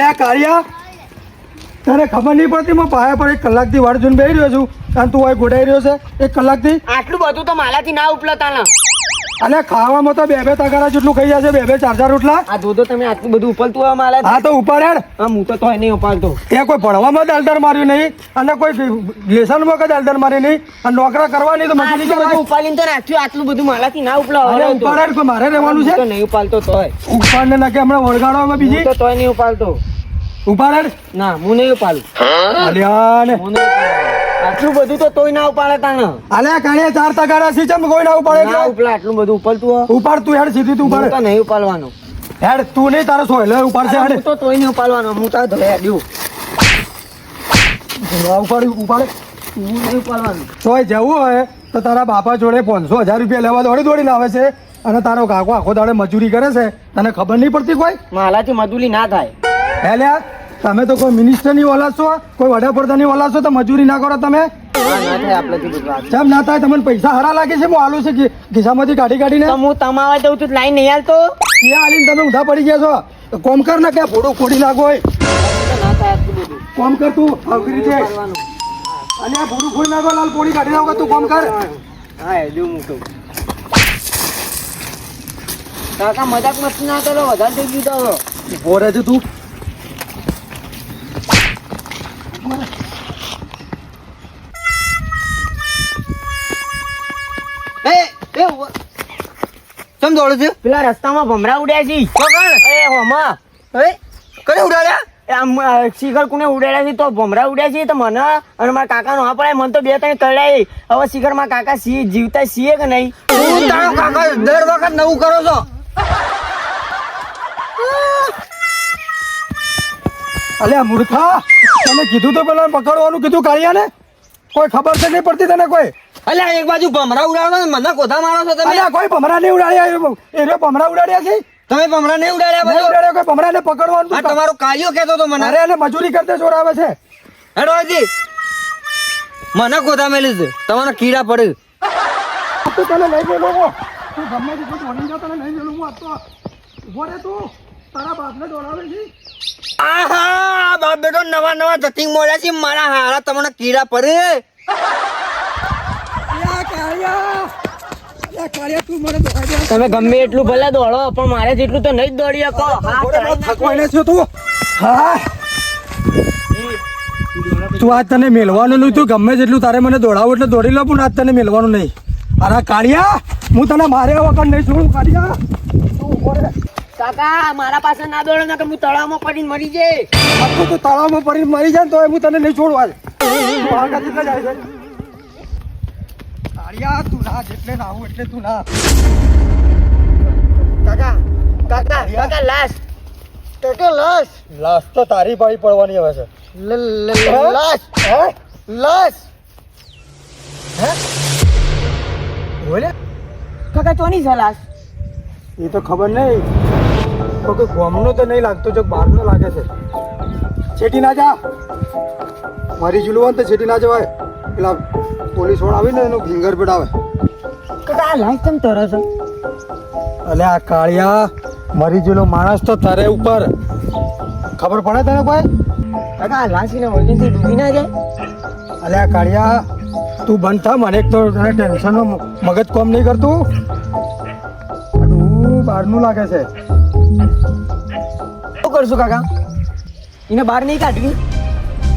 અલ્યા કાળિયા તને ખબર નહીં પડતી હું પાયા પર એક કલાકથી વાડ જોઈને બેહી રહ્યો છું. અને તું આ ગોડાઈ રહ્યો છે એક કલાકથી? આટલું બધું તો માલાથી ના ઉપલતા ના અને ખાવામાં તો બે બે તગારા જેટલું ખાઈ જશે બે બે ચાર ચાર રોટલા. આ ધોધો તમે આટલું બધું ઉપલતું હોય માલા હા તો ઉપાડે હા હું તો તોય નહીં ઉપાડતો. એ કોઈ ભણવામાં દાલદાર માર્યું નહીં અને કોઈ લેસનમાં કોઈ દાલદાર મારી નહીં અને નોકરા કરવા નહીં તો મને આટલું બધું ઉપાડીને તો રાખ્યું આટલું બધું માલાથી ના ઉપલાવ ઉપાડ મારે રહેવાનું છે? નહીં ઉપાડતો તોય. ઉપાડ ને નાખે હમણાં વળગાડવામાં બીજી. તો તોય નહીં ઉપાડતો. ઉપાડ. હેડ ના. હું નહીં ઉપાડું. આટલું બધું તો તોય ના ઉપાડે તાને અલ્યા કાણે ચાર તગારા છે ચમ કોઈ ના ઉપાડે ના? ઉપલા આટલું બધું ઉપાડતું ઉપાડ તું હેડ સીધી તું ઉપાડ. તો નહીં ઉપાડવાનું. હેડ તું નહીં તારો સોયલે ઉપાડશે હું હેડ. તો તોય નહીં ઉપાડવાનો હું તો ધોયા દ્યું ઉપાડ ઉપાડ. હું નહીં ઉપાડવાનું. તોય જવું હોય તો તારા બાપા જોડે પાંચસો હજાર રૂપિયા લેવા દોડી દોડીને આવે છે. અને તારો કાકો આખો દાડે મજૂરી કરે છે. તને ખબર નહીં પડતી કોઈ? માલાથી મજૂરી ના થાય. હે તમે તો કોઈ મિનિસ્ટરની ઓલા છો કોઈ વડાપ્રધાનની ઓલા છો તો મજૂરી ના કરો તમે. જેમ ના થાય? તમને પૈસા હારા લાગે છે? હું આલું છે ખિસ્સામાંથી કાઢી કાઢીને. તો હું તમાવા જઉં છું લાઈન નહીં હાલતો? એ આલીને તમે ઊંધા પડી ગયા છો? કોમ કર ને ક્યાં ફોડું ફોડી નાખો હોય. ના થાય આટલું બધું કોમ કર તું આવી રીતે. અને આ ભોડું ફોડી નાખો લાલ પોડી કાઢી નાખો તું કોમ કર. હા એ જો હું કહું. કાકા મજાક મસ્તી ના કરો વધારે થઈ ગયું તો. હવે. છે તું. કેમ દોડે છે? પેલા રસ્તામાં ભમરા ઉડ્યા છે. કોણ એ હોમા. એ કને ઉડાડ્યા? આમ શિખર કુને ઉડાડ્યા છે તો ભમરા ઉડ્યા છે તો મને અને મારા કાકાનો હા પડે મને તો બે ત્રણ કરડાય હવે શિખરમાં કાકા સી જીવતા સીએ કે નહીં? હું તારો કાકા દર વખત નવું કરો છો. અલે મૂર્ખા તમે કીધું તો પેલા પકડવાનું કીધું કાળિયાને? કોઈ ખબર છે નહીં પડતી તને કોઈ? અલ્યા એક બાજુ ભમરા ઉડાડો ને મને કોથા મારો છો તમે. અલ્યા કોઈ ભમરા નહીં ઉડાડ્યા એ રહ્યો ભમરા ઉડાડ્યા છે? તમે ભમરા નહીં ઉડાડ્યા બધું? ઉડાડ્યા કોઈ ભમરાને પકડવાનું આ તમારો કાયો કહેતો તો મને. અરે એને મજૂરી કરતે ચોરાવે છે. હેડો મને કોથા મેલી છે. તમારા કીડા પડે તો તને લઈ ગયેલો હું. તું ગમે તે કોઈ વળી જા તને લઈ ગયેલો હું. આ તો ઊભો રે તું. તારા બાપને દોડાવે છે. આહા બાપ બેટો નવા નવા જતી મળ્યા છે. મારા હારા તમને કીડા પડે અલ્યા કાળિયા અલ્યા કાળિયા તું મને દોડાવી દે તમે ગમે એટલું ભલે દોડો પણ મારે જેટલું તો નહીં દોડી શકો થકવાને છે તું. હા. તું આજ તને મેલવાનું નહીં તું ગમે જેટલું તારે મને દોડાવું એટલે દોડી લો પણ આજ તને મેળવાનું નહીં. અરે કાળિયા હું તને માર્યા વગર નહીં છોડું કાળિયા. કાકા મારા પાસે ના દોડો ના કે હું તળાવમાં પડીને મરી જાય તું તળાવમાં પડીને મરી જાય તો હું તને નહીં છોડવા કાળિયા તું ના જેટલે ના આવું એટલે તું ના. કાકા કાકા કાકા લાશ. કે લાશ. લાશ તો તારી પાડી પડવાની હવે છે. લાશ. હે? લાશ. બોલે? કાકા ચોની છે લાશ? એ તો ખબર નહીં તો કે ગોમનો તો નહીં લાગતો જો બહારનો લાગે છે. છેટી ના જા. મારી જુલવાન તો છેટી ના જવાય. પેલા પોલીસવાળા આવીને એનો ફિંગર પડાવે. કાકા આ લાઈટ કેમ તરો છો? અલે આ કાળિયા મરી જેલો માણસ તો તરે ઉપર. ખબર પડે તને કોઈ? કાકા આ લાશ એને ડૂબી ના જાય? અલે આ કાળિયા તું બંધ થા મને તો તને ટેન્શનનો મગજ કોમ નહીં કરતું. આટલું બહારનું લાગે છે. શું કરશું કાકા? એને બહાર નહીં કાઢવી?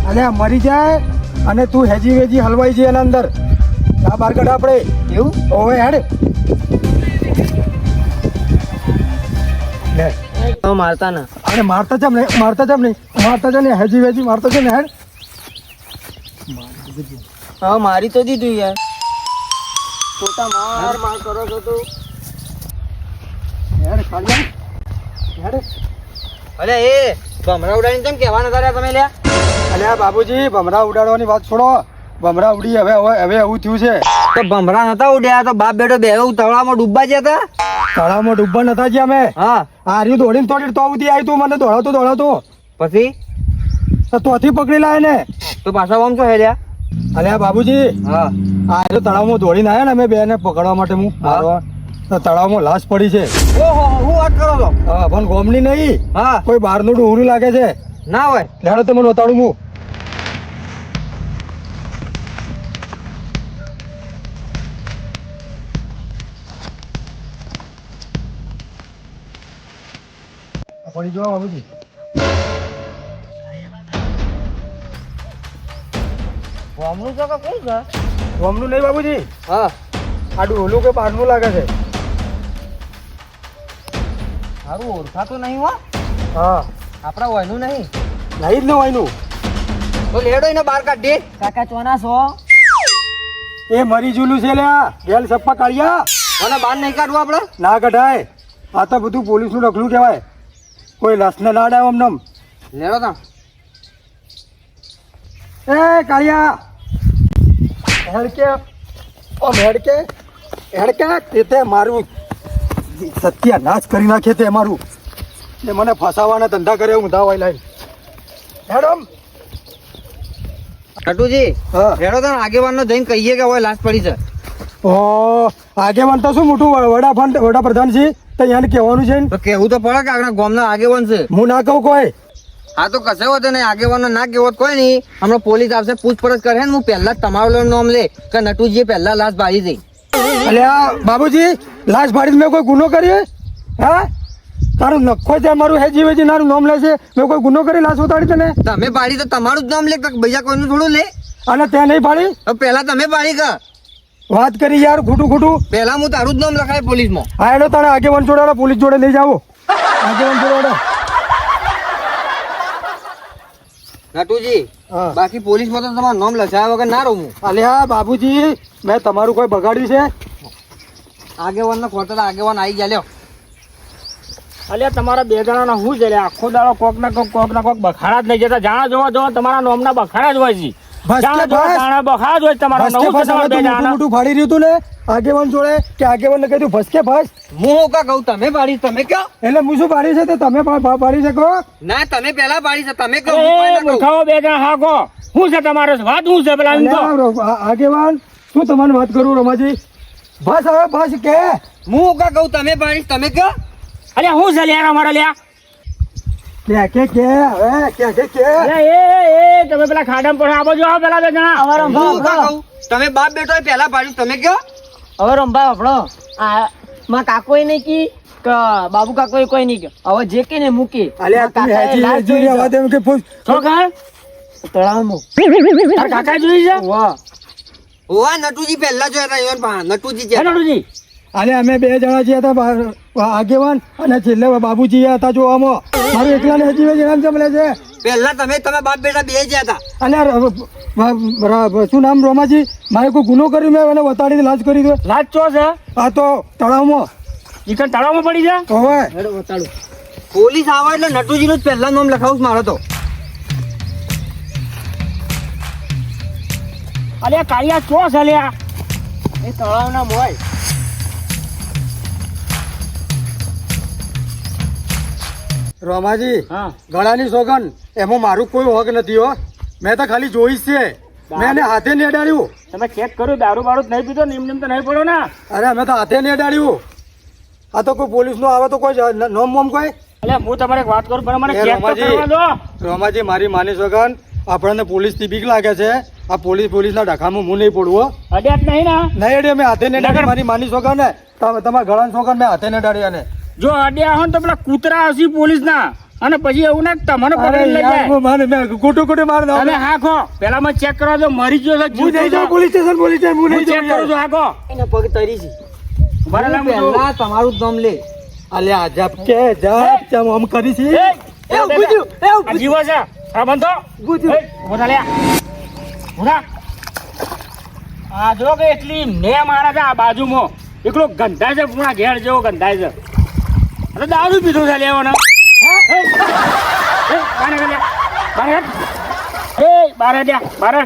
અલે મરી જાય અને તું હેજી વેજી હલવાઈ છે એના અંદર. આ બાર આપણે. એવું? ઓવે હેડ. મારતા ના. અરે મારતા જમ નહીં મારતા જમ નહીં. મારતા જ નહીં હેજી વેજી મારતો છે ને હેડ. હા મારી તો દીધું યાર. પોતા માર માર કરો છો તું. હેડ હેડ. અરે એ ભમરા ઉડાડીને કેમ કેવાના તારે તમે લ્યા? અલે આ બાબુજી ભમરા ઉડાડવાની વાત છોડો. ભમરા ઉડી હવે હવે એવું થયું છે. તો ભમરા નતા ઉડ્યા તો બાપ બેટો બે તળાવમાં ડૂબવા ગયા હતા? તળાવમાં ડૂબવા નતા ગયા અમે. હા. આ રહ્યું દોડીને થોડી તો સુધી આવી તું મને દોડાવતો દોડાવતો. પછી? તો તોથી પકડી લાય ને તો પાછા આમ છો હેર્યા અલ્યા બાબુજી હા. આ તળાવમાં દોડીને આવ્યા ને અમે બેને પકડવા માટે હું મારવા. તો તળાવમાં લાશ પડી છે. ઓહો હું વાત કરો છો? હા પણ ગોમની નહીં. હા. કોઈ બહારનું ડોહરું લાગે છે. ના હોય. ત્યારે તમે નોતાડું હું. પડી જવા બાબુજી ગોમનું તો કે કોણ છે? ગોમનું નહીં બાબુજી. હા. આ ડોલું કે બહારનું લાગે છે. સારું ઓળખાતું નહીં હો. હા. આપણા વયનું નહીં. નહીં જ ને વાયનું. તો લેડો એને બહાર કાઢી કાકા ચોના છો? એ મરી જુલું છે લ્યા. ગેલ સપ્પા કાઢ્યા. અને બહાર નહીં કાઢવું આપણે? ના કઢાય. આ તો બધું પોલીસનું રખલું કહેવાય. કોઈ લસને ડાય અમને લેડો તા એ કાળિયા! હેડકે. ઓમ હેડકે. હેડકે તે તે મારું સત્ય નાશ કરી નાખે તે મારું. ને મને ફસાવાના ધંધા કરે હું ધાવાઈ લાઈ હેડમ ટટુજી હેડો તો તા આગેવાનનો જઈને કહીએ કે હવે લાશ પડી છે. ઓ આગેવાન તો શું મોટું વડાફાન વડાપ્રધાન છે? તો એને કહેવાનું છે તો કેવું તો પડે કે આપણા ગામના આગેવાન છે. હું ના કહું કોઈ. હા તો કશે હોત નહીં આગેવાનો ના કેવો કોઈ નહીં. હમણાં પોલીસ આવશે પૂછપરછ કરે ને હું પહેલા જ તમારું નામ લે કે નટુજી પહેલા લાશ બાળી દઈ. અલ્યા બાબુજી લાશ ભાડી મેં કોઈ ગુનો કર્યો? હા? તારું નખો છે મારું હે જીવે છે મારું નામ લે છે? મેં કોઈ ગુનો કરી લાશ ઉતાડી તને? તમે બાળી તો તમારું જ નામ લે બીજા કોઈનું થોડું લે? અને ત્યાં નહીં પાડી તો પહેલા તમે બાળી કા. વાત કરી યાર ખોટું ખોટું. પહેલા હું તારું જ નામ લખાય પોલીસમાં. હા એનો તારે આગેવાન જોડાડો પોલીસ જોડે લઈ જાવો આગેવાન જોડાડો નટુજી હા. બાકી પોલીસમાં તો તમારું નામ લખાયા વગર ના રહું હું. અલ્યા બાબુજી મેં તમારું કોઈ બગાડ્યું છે? આગેવાનનો ખોટો તો આગેવાન આવી ગયા લ્યો. અલ્યા તમારા બે જણાનો શું છે? આખો દાડો કોક ના કોક કોક ના કોક બખાડા જ નહીં જતા. જાણા જોવા જોવા તમારા નોમના બખાડા જ હોય છે. બસ કે બસ. જાણા બખાડા જ હોય છે તમારા ભસકે નવું ભસ તમારા બે તું મોટું ફાડી રહ્યું તું ને. આગેવાન જોડે કે આગેવાન કહ્યું ભસકે ભસ હું હું કા કહું? તમે બાળી તમે કયો? એટલે હું શું પાડી છે તે તમે પાડી શકો? ના તમે પહેલા પાડી છે તમે કહો ના કહું. મૂર્ખાઓ બે જણા હાકો. હું છે તમારે વાત હું છે પેલા કહો. આગેવાન શું તમારી વાત કરું રમાજી? બસ હવે બસ કે? હું કા કહું? તમે પાડીશ તમે કયો? અલ્યા હું છે લ્યા અમારા લ્યા? કે કે કે? હવે કે કે કે? એ એ તમે પેલા ખાડામાં પડો. પેલા બે જણા. અમારા હું હું કા કહું તમે બાપ બેટો તમે કયો? હવે રંભા આપણો આ માં કાકોય નહીં કી કે બાબુ એ કોઈ નહીં કે હવે જે કે ને મૂકી. અલ્યા તું હેજી જોઈ. દે એમ કે પૂછ છો તળાવમાં તાર કાકા જોઈ છે? વાહ. ઓવા નટુજી પહેલા જોયા હતા ઈવન પા નટુજી છે. નટુજી? અલે અમે બે જણા જે હતા આગેવાન અને છેલ્લે બાબુજી હતા જોવામાં. મારું એકલાને હજી બે જણા મળે છે. પહેલા તમે તમે બાપ બેટા બે જ્યા હતા. અને શું નામ રોમાજી? મારે કોઈ ગુનો કર્યો મેં એને વતાડી લાજ કરી દો લાજ ચો છે? આ તો તળાવમાં. ચિકન તળાવમાં પડી જાય હવે. વતાડું. પોલીસ આવે એટલે નટુજી નું જ પહેલા નામ લખાવું મારો તો. અલ્યા કાળિયા ચો છે લ્યા એ તળાવના મોય. રોમાજી હા. ગળાની સોગન એમાં મારું કોઈ હોક નથી હો. મેં તો ખાલી જોઈ છે. મેં એને હાથે નહીં અડાડ્યું તમે ચેક કર્યું દારૂ બારૂ નહીં પીધો નિમ નિમ તો નહીં પડ્યો ને. અરે અમે તો હાથે નહીં અડાડ્યું આ તો કોઈ પોલીસ નો આવે તો કોઈ નોમ મોમ કોઈ? અલ્યા હું તમારે એક વાત કરું પણ મને ચેક તો કરવા દો. રોમાજી મારી માની સોગન આપણને પોલીસથી બીક લાગે છે. આ પોલીસ પોલીસ ના ડખામાં હું નહીં પડવું હો. અડ્યા નહીં ને. નહીં અડે મેં હાથે નહીં નગર- મારી માની સોગન ને તમારા ગળાની સોગન મેં હાથે નહીં અડાડી અને જો અડ્યા હોય તો પેલા કૂતરા આવશે પોલીસ ના અને પછી એવું ના તમને પકડી લઈ જાય. મારે મે કુટું કુટું માર દો અને હાખો પેલા માં ચેક કરવા દો મરી ગયો છે હું જઈ જાઉં પોલીસ સ્ટેશન પોલીસ સ્ટેશન હું હું નહીં ચેક કરું છું હાખો એને પગ તરી છે. લાંબુ પહેલા તમારું દમ લે. અલ્યા જપ કે જપ ચમ આમ કરી છે. એ, એ એ જીવો છે. આ બંધો. એ, મોટા થા લ્યા. આ જો કે એટલી મેં મારા છે આ બાજુમાં. એકલો ગંધાય છે પૂરા ઘેર જેવો ગંધાય છે. અરે દારૂ પીધું છે લેવાનો. બારે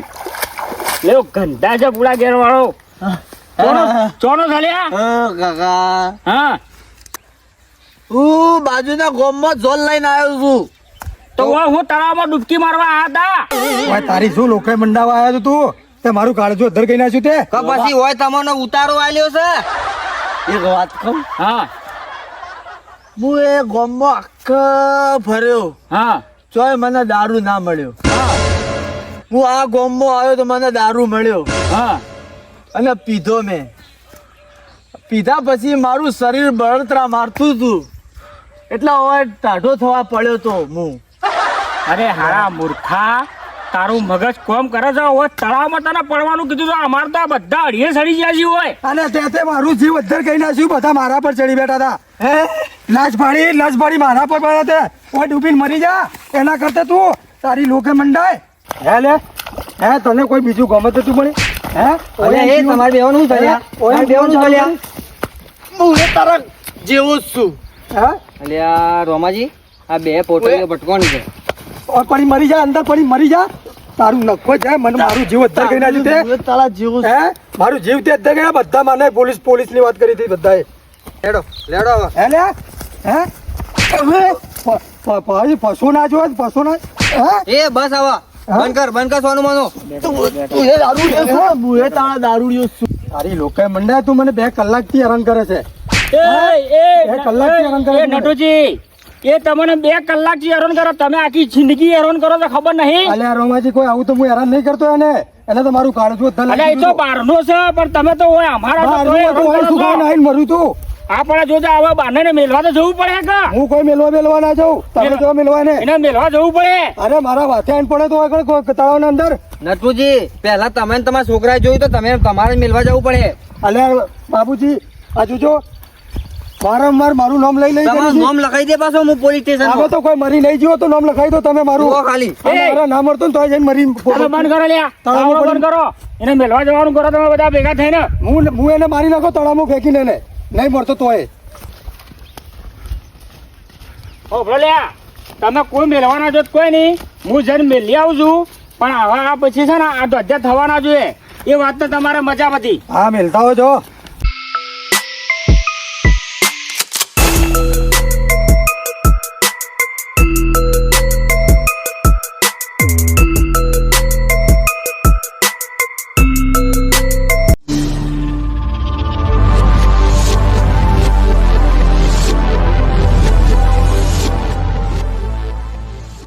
લેવો ગંધાય છે પૂરા ઘેર વાળો ચોનો ચોનો કાકા. હા. હું બાજુના ગોમમાં જોલ લઈને આવ્યો છું. તો હું તળાવમાં ડૂબકી મારવા આવ્યા હતા તારી શું લોકો મંડાવા આવ્યો તું? તે મારું કાળજો અધર કઈ નાખ્યું તે. કે પછી હોય તમને ઉતારો આલ્યો છે? એક વાત કહું? હા. હું એ ગોમમાં આખા ફર્યો હા. તોય મને દારૂ ના મળ્યો. હું. આ ગોમમાં આવ્યો તો મને દારૂ મળ્યો. હા. અને પીધો મેં. પીધા પછી મારું શરીર બળતરા મારતું હતું. એટલે હવે ટાઢો થવા પડ્યો તો હું. અરે હારા મૂર્ખા તારું મગજ કોમ કરે છે હવે તળાવમાં તને પડવાનું કીધું તો અમારે તો બધા અડીએ સડી ગયા છે હોય અને તે તે મારું જીવ અધર કહી નાખ્યું બધા મારા પર ચડી બેઠા હતા. હે? લાજ પાડી મારા પર પડે તે ઓય ડૂબીને મરી જા. એના કરતા તું તારી લોકે મંડાય. હે લે? હે તને કોઈ બીજું ગમે તો તું પણ હે? અરે એ તમારે બેવાનું શું થયા ઓય બેવાનું ચાલ્યા? હું એ તારા જેવો જ છું. હે? અલ્યા રોમાજી આ બે પોટલીઓ ભટકોણી છે. ઓય પડી મરી જા અંદર પડી મરી જા. તારું નખો જાય મને મારું જીવ અત્યારે કરી નાખ્યું તે તારા જીવ હે? મારું જીવ તે અત્યારે ગયા બધા મને પોલીસ પોલીસની વાત કરી હતી બધાએ. લેડો લેડો હે લે? હે? પશુ ના જોવે પશુ ના એ બસ આવા બંધ કર બંધ કર સોનું માનો. તું એ દારૂડિયો હું એ તારા દારૂડિયો છું. તારી લોકો મંડાય તું મને બે કલાકથી હેરાન કરે છે. એ એ બે કલાકથી હેરાન કરે છે. નટુજી એ તમને બે કલાકથી હેરાન કરો. તમે આખી જિંદગી હેરાન કરો તો ખબર નહીં? અલ્યા રોમાજી કોઈ આવું તો હું હેરાન નહીં કરતો એને. એને તમારું મારું કાળજું એ તો બહારનો છે. પણ તમે તો હોય અમારા તો હેરાન કરો મરું તું આપણે જોતા આવા બાને મેલવા તો જવું પડે કે? હું કોઈ મેલવા મેલવા ના જાઉં તમે જો મેલવા ને એને મેલવા જવું પડે. અરે મારા વાથે આવીને પડે તો આગળ તળાવ ના અંદર. નટુજી પહેલા તમે ને તમારા છોકરાએ જોયું તો તમે તમારે મેલવા જવું પડે. અલે બાબુજી આ જોજો. વારંવાર મારું નામ લઈ લઈ નામ લખાઈ દે પાછો હું પોલીસ સ્ટેશન આમાં તો કોઈ મરી નહીં જીવો તો નામ લખાઈ દો તમે મારું. ખાલી. મારા ના મળતો તો જઈને મરી તમે બંધ કરો લ્યા. તળાવ બંધ કરો. એને મેલવા જવાનું કરો તમે બધા ભેગા થઈને. હું હું એને મારી નાખો તળાવ ફેંકીને એને. નહીં મળતો તોય ઓ ભલ્યા લ્યા તમે કોઈ મેળવાના જો કોઈ નહીં. હું જઈને મેલી આવું છું પણ હવે આ પછી છે ને આ ધજા થવાના જોઈએ. એ વાત તો તમારે મજા નથી હા મેલતા હો જો